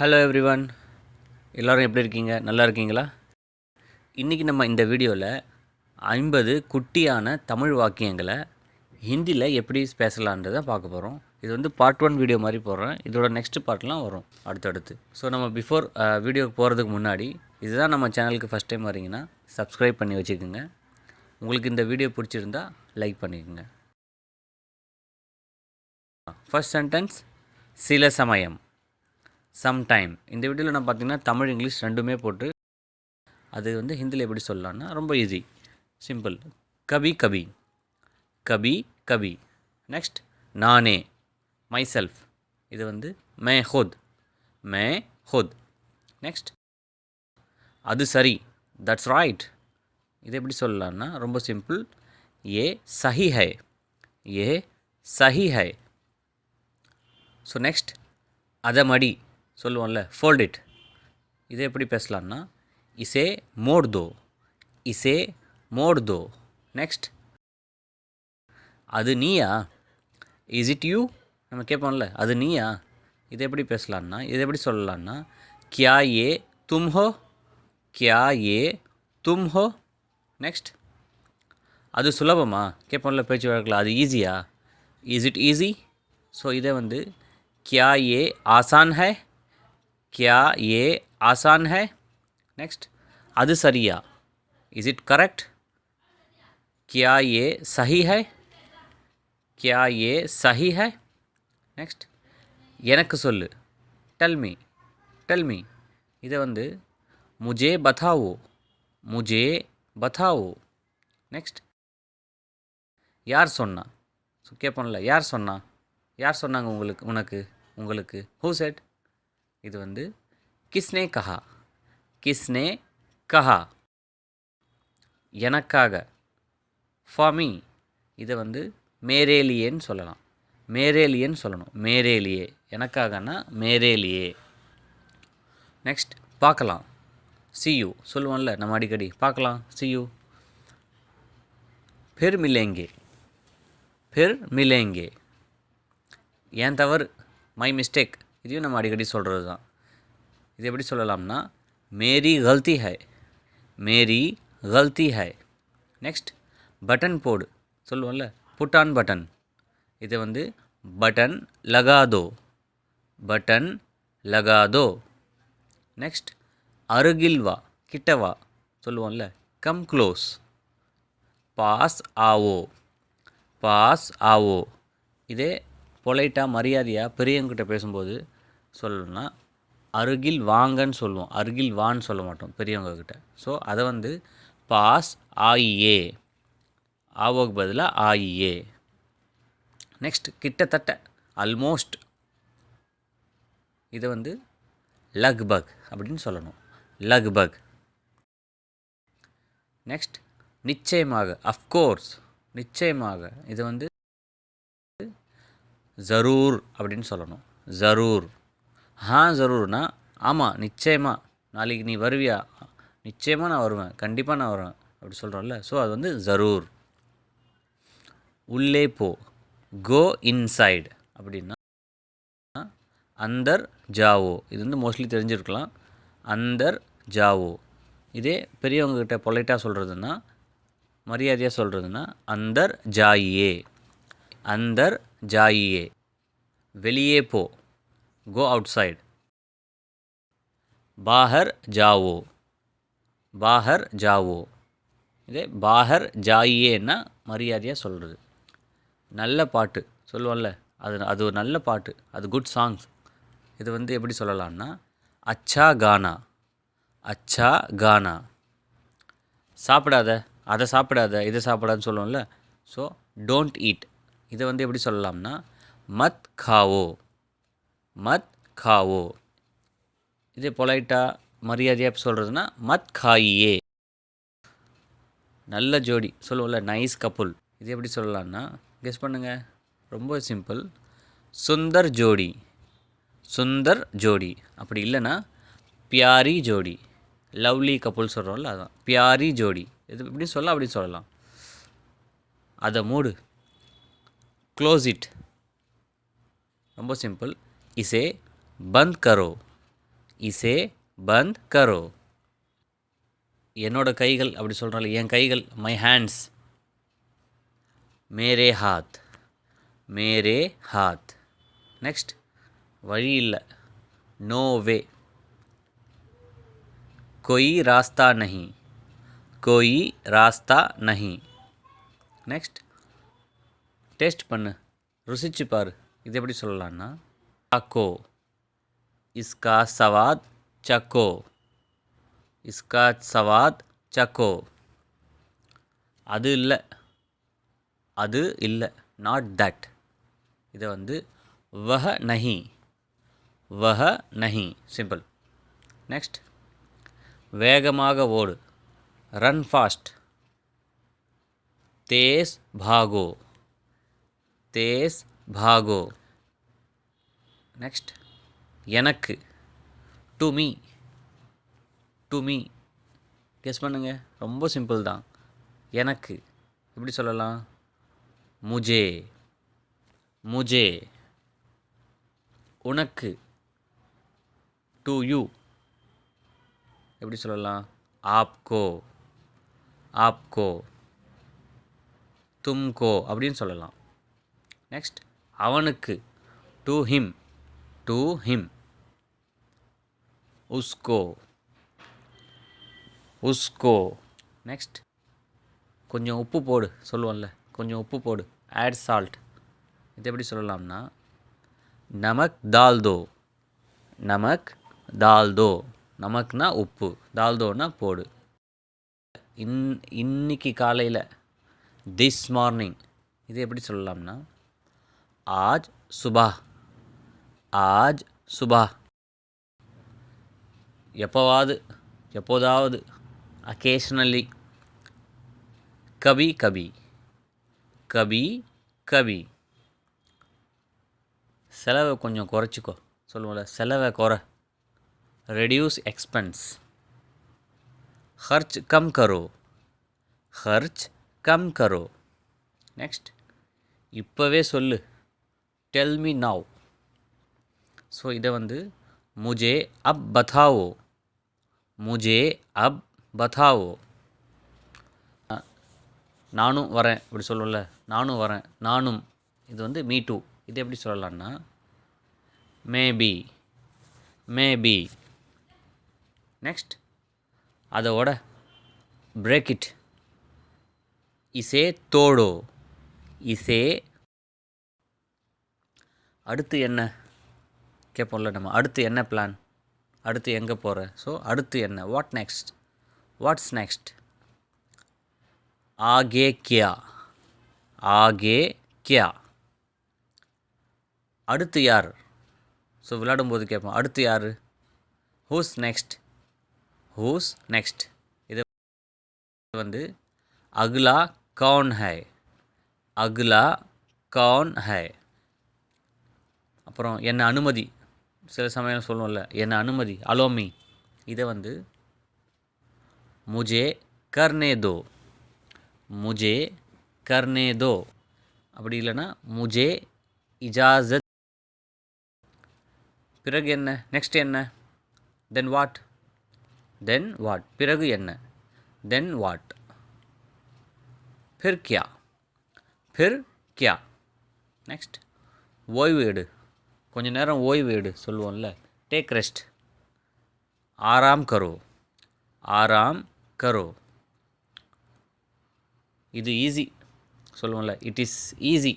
Hello every one எல்லோரும் எப்படி இருக்கீங்க? நல்லா இருக்கீங்களா? இன்றைக்கி நம்ம இந்த வீடியோவில் ஐம்பது குட்டியான தமிழ் வாக்கியங்களை ஹிந்தியில் எப்படி பேசலான்றதை பார்க்க போகிறோம் இது வந்து பார்ட் ஒன் வீடியோ மாதிரி போடுறேன். இதோட நெக்ஸ்ட் பார்ட்லாம் வரும் அடுத்தடுத்து. ஸோ நம்ம பிஃபோர் வீடியோக்கு போகிறதுக்கு முன்னாடி இதுதான் நம்ம சேனலுக்கு ஃபஸ்ட் டைம் வரீங்கன்னா சப்ஸ்கிரைப் பண்ணி வச்சுக்கோங்க. உங்களுக்கு இந்த வீடியோ பிடிச்சிருந்தா லைக் பண்ணிக்கோங்க. ஃபஸ்ட் சென்டென்ஸ் சில சமயம். சம்டைம் இந்த வீடியோவில் நான் பார்த்தீங்கன்னா தமிழ் இங்கிலீஷ் ரெண்டுமே போட்டு அது வந்து ஹிந்தியில் எப்படி சொல்லலாம்னா ரொம்ப ஈஸி சிம்பிள் கபி கபி. கபி கபி. நெக்ஸ்ட் நானே. மை செல்ஃப் இது வந்து மே ஹோத். மே ஹோத். நெக்ஸ்ட் அது சரி. தட்ஸ் ரைட் இது எப்படி சொல்லலாம்னா ரொம்ப சிம்பிள் ஏ சஹி ஹை. ஏ சஹி ஹை. ஸோ நெக்ஸ்ட் அதை மடி. சொல்லுவோம்ல ஃபோல்ட் இட் இதை எப்படி பேசலாம்னா இசே மோட் தோ இசே மோட் தோ. நெக்ஸ்ட் அது நீயா? இஸ் இட் யூ நம்ம கேட்போம்ல அது நீயா? இதை எப்படி பேசலான்னா இதை எப்படி சொல்லலான்னா கியா ஏ தும் ஹோ? கியா ஏ தும் ஹோ? நெக்ஸ்ட் அது சுலபமா? கேட்போம்ல பேச்சு வழக்கில் அது ஈஸியா இஸ் இட் ஈஸி ஸோ இதை வந்து கியா ஏ ஆசான் ஹை? क्या ये आसान है नेक्स्ट அது சரியா இஸ் இட் கரெக்ட் क्या ये सही है क्या ये सही है நெக்ஸ்ட் எனக்கு சொல்லு டெல் மீ டெல் மீ இதை வந்து முஜே பதாவோ முஜே பதாவோ நெக்ஸ்ட் யார் சொன்னா ஸோ கேட்போம்ல யார் சொன்னா யார் சொன்னாங்க உங்களுக்கு உனக்கு உங்களுக்கு ஹூ செட் இது வந்து கிஸ்னே கஹா கிஸ்னே கஹா எனக்காக ஃபாமி இதை வந்து மேரேலியேன்னு சொல்லலாம் மேரேலியேன்னு சொல்லணும் மேரேலியே எனக்காகனா மேரேலியே நெக்ஸ்ட் பார்க்கலாம் சியூ சொல்லுவோம்ல நம்ம அடிக்கடி பார்க்கலாம் சியூ फिर मिलेंगे फिर मिलेंगे ஏன் தவறு மை மிஸ்டேக் இதையும் நம்ம அடிக்கடி சொல்கிறது தான். இது எப்படி சொல்லலாம்னா மேரி கல்தி ஹை. மேரி கல்தி ஹை. நெக்ஸ்ட் பட்டன் போடு. சொல்லுவோம்ல புட்டான் பட்டன் இது வந்து பட்டன் லகாதோ. பட்டன் லகாதோ. நெக்ஸ்ட் அருகில் வா கிட்ட வா. சொல்லுவோம்ல கம் க்ளோஸ் பாஸ் ஆவோ. பாஸ் ஆவோ. இதே பொலைட்டாக மரியாதையாக பெரியவங்கிட்ட பேசும்போது சொல்லணும்னா அருகில் வாங்கன்னு சொல்லுவோம். அருகில் வான்னு சொல்ல மாட்டோம் பெரியவங்கக்கிட்ட ஸோ அதை வந்து பாஸ் ஆயியே ஆவோக்கு பதிலாக ஆயிஏ நெக்ஸ்ட் கிட்டத்தட்ட ஆல்மோஸ்ட் இதை வந்து லக்பக் அப்படின்னு சொல்லணும். லக்பக். நெக்ஸ்ட் நிச்சயமாக அஃப்கோர்ஸ் நிச்சயமாக இது வந்து ஜரூர் அப்படின்னு சொல்லணும். ஜரூர். ஹா ஜரூர்னா ஆமாம் நிச்சயமாக நாளைக்கு நீ வருவியா? நிச்சயமாக நான் வருவேன். கண்டிப்பாக நான் வருவேன். அப்படி சொல்கிறோம்ல ஸோ அது வந்து ஜரூர். உள்ளே போ. கோ இன்சைடு அப்படின்னா அந்தர் ஜாவோ. இது வந்து மோஸ்ட்லி தெரிஞ்சிருக்கலாம். அந்தர் ஜாவோ. இதே பெரியவங்கக்கிட்ட பொலைட்டாக சொல்கிறதுன்னா மரியாதையாக சொல்கிறதுன்னா அந்தர் ஜாயியே. அந்தர் ஜாயியே. வெளியே போ. கோ அவுட் சைடு பாஹர் ஜாவோ பாஹர் ஜாவோ இதே பாஹர் ஜாயியேன்னா மரியாதையாக சொல்கிறது நல்ல பாட்டு சொல்லுவோம்ல அது அது ஒரு நல்ல பாட்டு அது குட் சாங்ஸ் இது வந்து எப்படி சொல்லலாம்னா அச்சா கானா அச்சா கானா. சாப்பிடாத அதை சாப்பிடாத இதை சாப்பிடாதுன்னு சொல்லுவோம்ல ஸோ டோன்ட் ஈட் இதை வந்து எப்படி சொல்லலாம்னா மத் காவோ மத் காவோ. இதே பொலைட்டாக மரியாதையாக சொல்கிறதுனா மத் காயியே. நல்ல ஜோடி சொல்லுவோம்ல நைஸ் கப்புல் இது எப்படி சொல்லலாம்னா கெஸ் பண்ணுங்கள் ரொம்ப சிம்பிள் சுந்தர் ஜோடி சுந்தர் ஜோடி. அப்படி இல்லைன்னா பியாரி ஜோடி. லவ்லி கப்புல் சொல்கிறோம்ல அதான். பியாரி ஜோடி. இது இப்படி சொல்ல அப்படின்னு சொல்லலாம். அதை மூடு. க்ளோஸ் இட் ரொம்ப சிம்பிள் இசே பந்த் கரோ இசே பந்த் கரோ என்னோட கைகள் அப்படி சொல்கிறாள் என் கைகள் மை ஹேண்ட்ஸ் மேரே ஹாத் மேரே ஹாத் நெக்ஸ்ட் வழி இல்லை நோ வே कोई रास्ता नहीं कोई रास्ता नहीं நெக்ஸ்ட் டேஸ்ட் பண்ணு. ருசிச்சு பாரு. இது எப்படி சொல்லலான்னா சாக்கோ இஸ்கா சவாத் சக்கோ. இஸ்கா சவாத் சக்கோ. அது இல்லை. அது இல்லை. நாட் தட் இதை வந்து வஹ நஹி. வஹ நஹி. சிம்பிள் நெக்ஸ்ட் வேகமாக ஓடு. ரன் ஃபாஸ்ட் தேஸ் பாகோ. தேஸ் பாகோ. நெக்ஸ்ட் எனக்கு. To me to me guess பண்ணுங்க. ரொம்ப சிம்பிள் தான். எனக்கு. எப்படி சொல்லலாம்? முஜே. முஜே. உனக்கு. டு யூ எப்படி சொல்லலாம்? ஆப்கோ. ஆப்கோ. தும்கோ. அப்படின்னு சொல்லலாம். நெக்ஸ்ட் அவனுக்கு. டு ஹிம் டு ஹிம் உஸ்கோ உஸ்கோ நெக்ஸ்ட் கொஞ்சம் உப்பு போடு சொல்லுவோம்ல. கொஞ்சம் உப்பு போடு. ஆட் சால்ட் இது எப்படி சொல்லலாம்னா நமக் தால்தோ. நமக் தால்தோ. நமக்குனா உப்பு. தால்தோனா போடு. இன் இன்னைக்கு காலையில் திஸ் மார்னிங் இது எப்படி சொல்லலாம்னா ஆஜ் சுபா ஆஜ் சுபா எப்போவாது எப்போதாவது அக்கேஷ்னலி கபி கபி கபி கபி செலவை கொஞ்சம் குறைச்சிக்கோ சொல்லுவோம்ல செலவை குறை reduce expense खर्च कम करो खर्च कम करो நெக்ஸ்ட் இப்போவே சொல்லு டெல் மீ நவ் ஸோ இதை வந்து முஜே அப் பதாவோ. முஜே அப் பதாவோ. நானும் வரேன் இப்படி சொல்லல நானும் வரேன். நானும். இது வந்து மீ டூ இது எப்படி சொல்லலான்னா மேபி மேபி நெக்ஸ்ட் அதோட பிரேக் இட் இசே தோடோ. இசே அடுத்து என்ன? கேட்போம்ல நம்ம. அடுத்து என்ன பிளான் அடுத்து எங்கே போகிற ஸோ அடுத்து என்ன? வாட் நெக்ஸ்ட் வாட்ஸ் நெக்ஸ்ட் ஆகே கியா. ஆகே கியா. அடுத்து யார்? ஸோ விளையாடும்போது கேட்போம் அடுத்து யார்? ஹூஸ் நெக்ஸ்ட் ஹூஸ் நெக்ஸ்ட் இது வந்து அகுலா கவுன் ஹை. அகுலா கவுன் ஹை. அப்புறம் என்ன அனுமதி. சில சமயம் சொல்லுவோம்ல என்ன அனுமதி அலோமி இதை வந்து முஜே கர்னே தோ முஜே கர்னே தோ அப்படி இல்லைன்னா முஜே இஜாசத் பிறகு என்ன? நெக்ஸ்ட் என்ன? தென் வாட் தென் வாட் பிறகு என்ன? தென் வாட் ஃபிர் கியா ஃபிர் கியா நெக்ஸ்ட் ஓய்வு எடு. கொஞ்ச நேரம் ஓய்வு எடு சொல்லுவோம்ல டேக் ரெஸ்ட் ஆராம் கரோ ஆராம் கரோ இது ஈஸி சொல்லுவோம்ல இட் இஸ் ஈஸி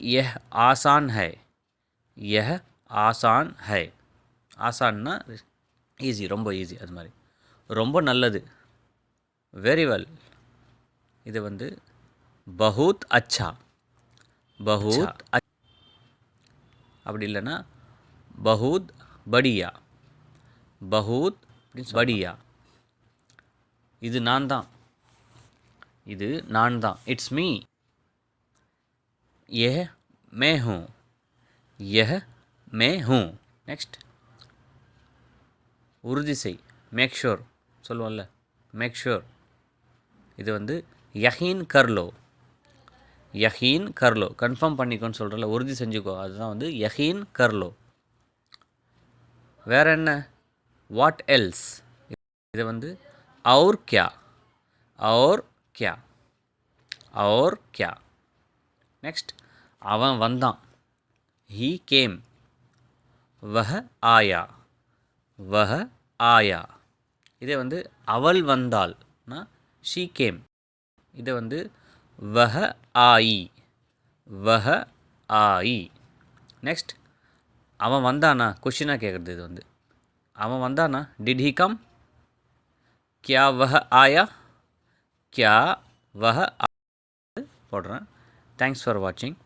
यह आसान है यह ஆசான் ஹை ஆசான்னா ஈஸி ரொம்ப ஈஸி அது மாதிரி ரொம்ப நல்லது வெரி வெல் இது வந்து பஹூத் அச்சா பஹூத் அச்- அப்படி இல்லைன்னா பஹூத் படியா. பஹூத் அப்படின்னு படியா. இது நான் தான். இது நான் தான். இட்ஸ் மீ ஏ மே ஹூ. எஹ் மே ஹூ. நெக்ஸ்ட் உறுதி செய். மேக் ஷோர் சொல்லுவோம்ல. மேக் இது வந்து யஹீன் கர்லோ. யஹீன் கர்லோ. கன்ஃபார்ம் பண்ணிக்கோன்னு சொல்கிறல உறுதி செஞ்சுக்கோ. அதுதான் வந்து யஹீன் கர்லோ. வேற என்ன? வாட் எல்ஸ் இதை வந்து அவுர் கியா அவுர் கியா அவுர் கியா நெக்ஸ்ட் அவன் வந்தான். ஹீ கேம் வஹ ஆயா. வஹ ஆயா. இதை வந்து அவள் வந்தாள்னா ஷீ கேம் இதை வந்து வஹ ஆயி. வஹ ஆயி. நெக்ஸ்ட் அவன் வந்தானா? கொஷினாக கேட்குறது இது வந்து. அவன் வந்தானா? டிட் ஹி கம் கியா வஹ ஆயா? கியா வஹ ஆ போடுறேன். தேங்க்ஸ் ஃபார் வாட்சிங்